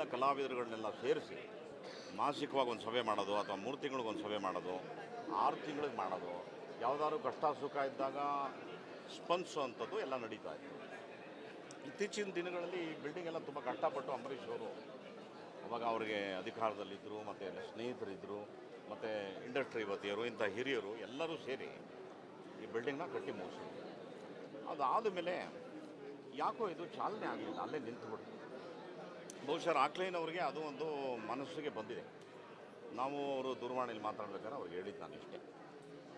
ಎಲ್ಲ ಕಲಾವಿದರುಗಳನ್ನೆಲ್ಲ ಸೇರಿಸಿ ಮಾಸಿಕವಾಗಿ ಒಂದು ಸಭೆ ಮಾಡೋದು ಅಥವಾ ಮೂರು ತಿಂಗಳಿಗೊಂದು ಸಭೆ ಮಾಡೋದು ಆರು ತಿಂಗಳಿಗೆ ಮಾಡೋದು, ಯಾವುದಾದ್ರು ಕಷ್ಟ ಸುಖ ಇದ್ದಾಗ ಸ್ಪನ್ಸು ಅಂಥದ್ದು ಎಲ್ಲ ನಡೀತಾ ಇತ್ತು. ಇತ್ತೀಚಿನ ದಿನಗಳಲ್ಲಿ ಈ ಬಿಲ್ಡಿಂಗ್ ಎಲ್ಲ ತುಂಬ ಕಷ್ಟಪಟ್ಟು ಅಂಬರೀಷ್ ಅವರು ಅವಾಗ ಅವರಿಗೆ ಅಧಿಕಾರದಲ್ಲಿದ್ದರು ಮತ್ತು ಸ್ನೇಹಿತರಿದ್ದರು ಮತ್ತು ಇಂಡಸ್ಟ್ರಿ ವತಿಯರು, ಇಂಥ ಹಿರಿಯರು ಎಲ್ಲರೂ ಸೇರಿ ಈ ಬಿಲ್ಡಿಂಗ್ನ ಕಟ್ಟಿ ಮುಗಿಸಿದ್ರು. ಅದಾದ ಮೇಲೆ ಯಾಕೋ ಇದು ಚಾಲನೆ ಆಗಲಿಲ್ಲ, ಅಲ್ಲೇ ನಿಂತುಬಿಡ್ತು ಬಹುಶಃ ರಾಕ್ಲೈನ್ ಅವರಿಗೆ ಅದು ಒಂದು ಮನಸ್ಸಿಗೆ ಬಂದಿದೆ. ನಾವು ಅವರು ದೂರವಾಣಿಯಲ್ಲಿ ಮಾತಾಡ್ಬೇಕಾದ್ರೆ ಅವ್ರಿಗೆ ಹೇಳಿದ್ದು ನಾನು ಇಷ್ಟೇ.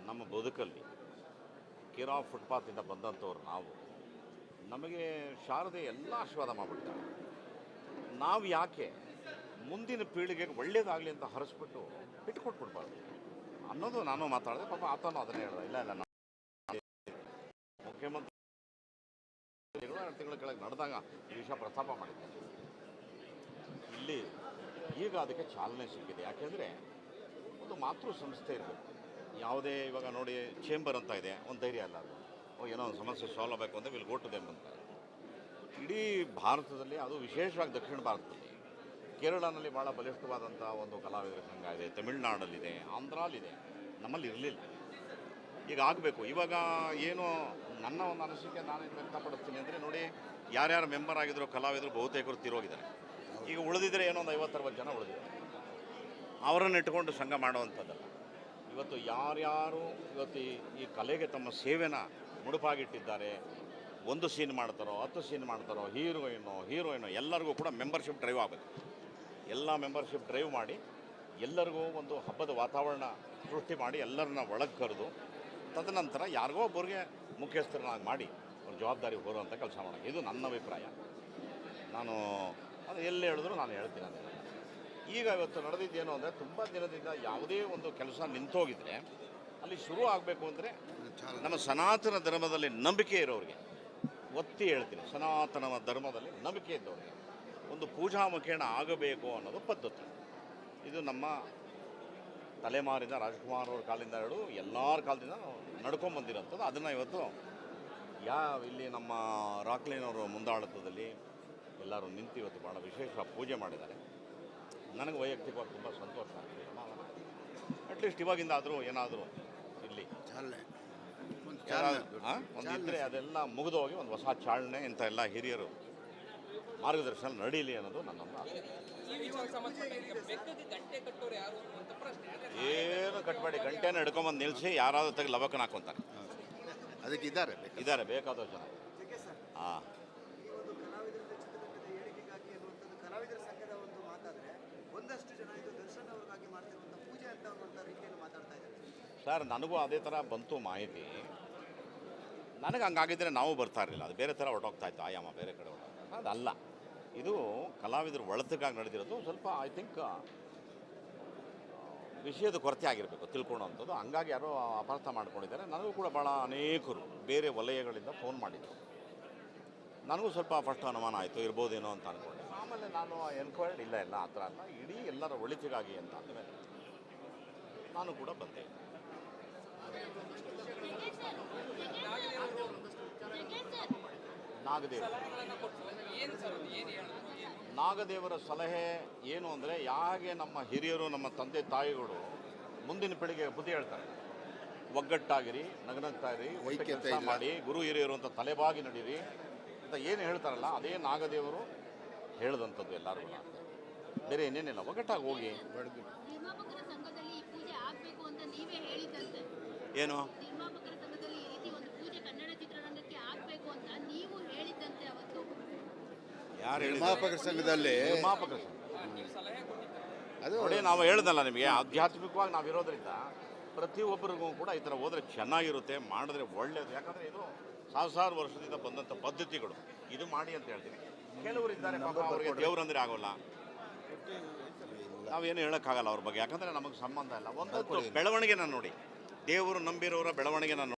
ನಮ್ಮ ಬದುಕಲ್ಲಿ ಕಿರಾ ಫುಟ್ಪಾತಿಂದ ಬಂದಂಥವ್ರು ನಾವು, ನಮಗೆ ಶಾರದೆ ಎಲ್ಲ ಆಶೀರ್ವಾದ ಮಾಡಿಬಿಡ್ತಾರೆ. ನಾವು ಯಾಕೆ ಮುಂದಿನ ಪೀಳಿಗೆಗೆ ಒಳ್ಳೇದಾಗಲಿ ಅಂತ ಹರಿಸ್ಬಿಟ್ಟು ಬಿಟ್ಕೊಟ್ಬಿಡ್ಬಾರ್ದು ಅನ್ನೋದು ನಾನು ಮಾತಾಡಿದೆ, ಪಾಪ ಆತನು ಅದನ್ನೇ ಹೇಳಿದೆ. ಇಲ್ಲ ಇಲ್ಲ ಮುಖ್ಯಮಂತ್ರಿ ಎರಡು ತಿಂಗಳ ಕೆಳಗೆ ನಡೆದಾಗ ಈ ವಿಷಯ ಪ್ರಸ್ತಾಪ ಮಾಡಿದ್ದೆ. ಈಗ ಅದಕ್ಕೆ ಚಾಲನೆ ಸಿಕ್ಕಿದೆ. ಯಾಕೆಂದರೆ ಒಂದು ಮಾತೃ ಸಂಸ್ಥೆ ಇರಬೇಕು. ಯಾವುದೇ ಇವಾಗ ನೋಡಿ ಚೇಂಬರ್ ಅಂತ ಇದೆ. ಒಂದು ಧೈರ್ಯ ಅಲ್ಲ ಅದು. ಏನೋ ಒಂದು ಸಮಸ್ಯೆ ಸಾಲ್ವ್ ಆಗಬೇಕು ಅಂತ ವಿಲ್ ಗೋ ಟು ದೆಮ್ ಅಂತ. ಇಡೀ ಭಾರತದಲ್ಲಿ, ಅದು ವಿಶೇಷವಾಗಿ ದಕ್ಷಿಣ ಭಾರತದಲ್ಲಿ, ಕೇರಳನಲ್ಲಿ ಭಾಳ ಬಲಿಷ್ಠವಾದಂಥ ಒಂದು ಕಲಾವಿದರ ಸಂಘ ಇದೆ. ತಮಿಳ್ನಾಡಲ್ಲಿದೆ, ಆಂಧ್ರಾಲಿದೆ. ನಮ್ಮಲ್ಲಿ ಇರಲಿಲ್ಲ. ಈಗ ಆಗಬೇಕು. ಇವಾಗ ಏನು ನನ್ನ ಒಂದು ಅನಿಸಿಕೆ ನಾನು ವ್ಯಕ್ತಪಡಿಸ್ತೀನಿ ಅಂದರೆ ನೋಡಿ, ಯಾರ್ಯಾರು ಮೆಂಬರ್ ಆಗಿದ್ರು, ಕಲಾವಿದರು ಬಹುತೇಕರು ತೀರೋಗಿದ್ದಾರೆ. ಈಗ ಉಳಿದಿದ್ರೆ ಏನೋ ಒಂದು ಐವತ್ತರವತ್ತು ಜನ ಉಳಿದಿದೆ ಅವರನ್ನು ಇಟ್ಕೊಂಡು ಸಂಘ ಮಾಡುವಂಥದ್ದಲ್ಲ. ಇವತ್ತು ಯಾರ್ಯಾರು ಇವತ್ತು ಈ ಕಲೆಗೆ ತಮ್ಮ ಸೇವೆನ ಮುಡುಪಾಗಿಟ್ಟಿದ್ದಾರೆ, ಒಂದು ಸೀನ್ ಮಾಡ್ತಾರೋ, ಹತ್ತು ಸೀನ್ ಮಾಡ್ತಾರೋ, ಹೀರೋಯಿನೋ ಹೀರೋಯಿನೋ, ಎಲ್ಲರಿಗೂ ಕೂಡ ಮೆಂಬರ್ಶಿಪ್ ಡ್ರೈವ್ ಆಗಬೇಕು ಎಲ್ಲ ಮೆಂಬರ್ಶಿಪ್ ಡ್ರೈವ್ ಮಾಡಿ, ಎಲ್ಲರಿಗೂ ಒಂದು ಹಬ್ಬದ ವಾತಾವರಣ ಸೃಷ್ಟಿ ಮಾಡಿ, ಎಲ್ಲರನ್ನ ಒಳಗೆ ಕರೆದು, ತದನಂತರ ಯಾರಿಗೋ ಒಬ್ಬರಿಗೆ ಮುಖ್ಯಸ್ಥರನ್ನಾಗಿ ಮಾಡಿ, ಒಂದು ಜವಾಬ್ದಾರಿ ಹೋರುವಂಥ ಕೆಲಸ ಮಾಡೋಣ. ಇದು ನನ್ನ ಅಭಿಪ್ರಾಯ. ನಾನು ಅದು ಎಲ್ಲಿ ಹೇಳಿದ್ರು ನಾನು ಹೇಳ್ತೀನಿ ಅದನ್ನು ಈಗ ಇವತ್ತು ನಡೆದಿದ್ದೇನು ಅಂದರೆ ತುಂಬ ದಿನದಿಂದ ಯಾವುದೇ ಒಂದು ಕೆಲಸ ನಿಂತೋಗಿದ್ರೆ ಅಲ್ಲಿ ಶುರು ಆಗಬೇಕು ಅಂದರೆ ನಮ್ಮ ಸನಾತನ ಧರ್ಮದಲ್ಲಿ ನಂಬಿಕೆ ಇರೋರಿಗೆ, ಒತ್ತಿ ಹೇಳ್ತೀನಿ, ಸನಾತನ ಧರ್ಮದಲ್ಲಿ ನಂಬಿಕೆ ಇದ್ದವರಿಗೆ ಒಂದು ಪೂಜಾ ಮುಖೇಣ ಆಗಬೇಕು ಅನ್ನೋದು ಪದ್ಧತಿ. ಇದು ನಮ್ಮ ತಲೆಮಾರಿಂದ ರಾಜ್ಕುಮಾರ್ ಅವ್ರ ಕಾಲದಿಂದ ಹೇಳು ಎಲ್ಲರ ಕಾಲದಿಂದ ನಡ್ಕೊಂಡು ಬಂದಿರೋಂಥದ್ದು. ಅದನ್ನು ಇವತ್ತು ಯಾವ ಇಲ್ಲಿ ನಮ್ಮ ರಾಕ್ಲಿನವರು ಮುಂದಾಳತ್ವದಲ್ಲಿ ಎಲ್ಲರೂ ನಿಂತು ಇವತ್ತು ಬಹಳ ವಿಶೇಷ ಪೂಜೆ ಮಾಡಿದ್ದಾರೆ. ನನಗೆ ವೈಯಕ್ತಿಕವಾಗಿ ತುಂಬ ಸಂತೋಷ ಆಗ್ತದೆ. ಸಮಾಧಾನ ಅಟ್ಲೀಸ್ಟ್ ಇವಾಗಿಂದ ಆದರೂ ಏನಾದರೂ ಇಲ್ಲಿ ಚಾಲನೆ. ಒಂದು ಚಾಲನೆ. ಆ? ಒಂದಿದ್ರೆ ಅದೆಲ್ಲ ಮುಗಿದು ಹೋಗಿ ಒಂದು ಹೊಸ ಚಾಲನೆ ಇಂಥ ಎಲ್ಲ ಹಿರಿಯರು ಮಾರ್ಗದರ್ಶನ ನಡೀಲಿ ಅನ್ನೋದು ಪ್ರಶ್ನೆ ಏನು ಕಟ್ಬೇಡಿ ಗಂಟೆನ ಹಿಡ್ಕೊಂಬಂದು ನಿಲ್ಲಿಸಿ ಯಾರಾದ್ರೂ ತೆಗೆ ಲವಕನ ಹಾಕೊಂತಾರೆ ಅದಕ್ಕೆ ಇದ್ದಾರೆ ಇದ್ದಾರೆ ಬೇಕಾದ ಜನ. ಹಾಂ ಈ ಒಂದು ಕಲಾವಿದರ ಚಿತ್ರರಂಗದ ಏಳಿಗೆಗಾಗಿ ಅನ್ನುವಂಥದ್ದು ಕಲಾವಿದರ ಸಂಘದ ಒಂದು ಮಾತಾದ್ರೆ ಒಂದಷ್ಟು ಜನ ಇದು ದರ್ಶನ್ ಅವ್ರಿಗಾಗಿ ಪೂಜೆ ಅಂತ ಮಾತಾಡ್ತಾ ಸರ್, ನನಗೂ ಅದೇ ಥರ ಬಂತು ಮಾಹಿತಿ. ನನಗೆ ಹಂಗಾಗಿದ್ದರೆ ನಾವು ಬರ್ತಾ ಇರಲಿಲ್ಲ. ಅದು ಬೇರೆ ಥರ ಹೊರಟೋಗ್ತಾ ಇತ್ತು, ಆಯಾಮ ಬೇರೆ ಕಡೆ ಹೊರಟೋಗ್ತಾ ಅದಲ್ಲ. ಇದು ಕಲಾವಿದರು ಒಳತಕ್ಕಾಗಿ ನಡೆದಿರೋದು ಸ್ವಲ್ಪ ಐ ಥಿಂಕ್ ವಿಷಯದ ಕೊರತೆ ಆಗಿರಬೇಕು, ತಿಳ್ಕೊಳ್ಳೋವಂಥದ್ದು. ಹಂಗಾಗಿ ಯಾರೋ ಅಪಾರ್ಥ ಮಾಡ್ಕೊಂಡಿದ್ದಾರೆ. ನನಗೂ ಕೂಡ ಭಾಳ ಅನೇಕರು ಬೇರೆ ವಲಯಗಳಿಂದ ಫೋನ್ ಮಾಡಿದರು. ನನಗೂ ಸ್ವಲ್ಪ ಫಸ್ಟ್ ಅನುಮಾನ ಆಯಿತು ಇರ್ಬೋದೇನೋ ಅಂತ ಅಂದ್ಕೊಂಡೆ ಆಮೇಲೆ ನಾನು ಎನ್ಕ್ವೈರ್ಡ್ ಇಲ್ಲ ಇಲ್ಲ ಆ ಥರ ಅಲ್ಲ ಇಡೀ ಎಲ್ಲರ ಒಳಿತಿಗಾಗಿ ಅಂತ ಅಂದಮೇಲೆ ನಾನು ಕೂಡ ಬಂದೆ. ನಾಗದೇವ. ಏನು ಸರ್ ಏನು ಹೇಳೋದು ಏನು ನಾಗದೇವರ ಸಲಹೆ ಏನು ಅಂದರೆ ಯಾಗೆ ನಮ್ಮ ಹಿರಿಯರು ನಮ್ಮ ತಂದೆ ತಾಯಿಗಳು ಮುಂದಿನ ಪೀಳಿಗೆ ಬುದ್ಧಿ ಹೇಳ್ತಾರೆ. ಒಗ್ಗಟ್ಟಾಗಿರಿ ನಗನಗ್ತಾ ಇರಿ ಒಟ್ಟಿಗೆ ಕೆಲಸ ಮಾಡಿ ಗುರು ಹಿರಿಯರು ಅಂತ ತಲೆಬಾಗಿ ನಡೀರಿ ಅಂತ ಏನು ಹೇಳ್ತಾರಲ್ಲ ಅದೇ ನಾಗದೇವರು ಹೇಳಿದಂಥದ್ದು ಎಲ್ಲರಿಗೂ ಬೇರೆ ಇನ್ನೇನಿಲ್ಲ ಒಗ್ಗಟ್ಟಾಗಿ ಹೋಗಿ. ಬೆಳೆದು ಸಂಘದಲ್ಲಿ ಈ ಪೂಜೆ ಆಗ್ಬೇಕು ಅಂತ ನೀವೇ ಹೇಳಿದ್ದಂತೆ. ಏನು? ನಿರ್ಮಾಪಕರ ಸಂಘದಲ್ಲಿ ಈ ರೀತಿ ಒಂದು ಪೂಜೆ ಕನ್ನಡ ಚಿತ್ರರಂಗಕ್ಕೆ ಆಗ್ಬೇಕು ಅಂತ ನೀವು ಹೇಳಿದ್ದಂತೆ ಅವತ್ತು. ಯಾರು ನಿರ್ಮಾಪಕರ ಸಂಘದಲ್ಲಿ ನಿರ್ಮಾಪಕರ ಸಂಘ. ಅದು ನೋಡಿ ನಾವು ಹೇಳ್ದಲ್ಲ ನಿಮಗೆ ಆಧ್ಯಾತ್ಮಿಕವಾಗಿ ನಾವು ಇರೋದ್ರಿಂದ ಪ್ರತಿಯೊಬ್ಬರಿಗೂ ಕೂಡ ಈ ಥರ ಹೋದರೆ ಚೆನ್ನಾಗಿರುತ್ತೆ ಮಾಡಿದ್ರೆ ಒಳ್ಳೆಯದು ಯಾಕಂದರೆ ಇದು ಸಾವಿರಾರು ವರ್ಷದಿಂದ ಬಂದಂಥ ಪದ್ಧತಿಗಳು. ಇದು ಮಾಡಿ ಅಂತ ಹೇಳ್ತೀನಿ. ಕೆಲವರು ಇದ್ದಾರೆ ಅವ್ರಿಗೆ ದೇವ್ರಂದ್ರೆ ಆಗೋಲ್ಲ. ನಾವೇನು ಹೇಳೋಕ್ಕಾಗಲ್ಲ ಅವ್ರ ಬಗ್ಗೆ. ಯಾಕಂದರೆ ನಮಗೆ ಸಂಬಂಧ ಇಲ್ಲ. ಒಂದು ಬೆಳವಣಿಗೆನ ನೋಡಿ. ದೇವರು ನಂಬಿರೋರ ಬೆಳವಣಿಗೆನ ನೋಡಿ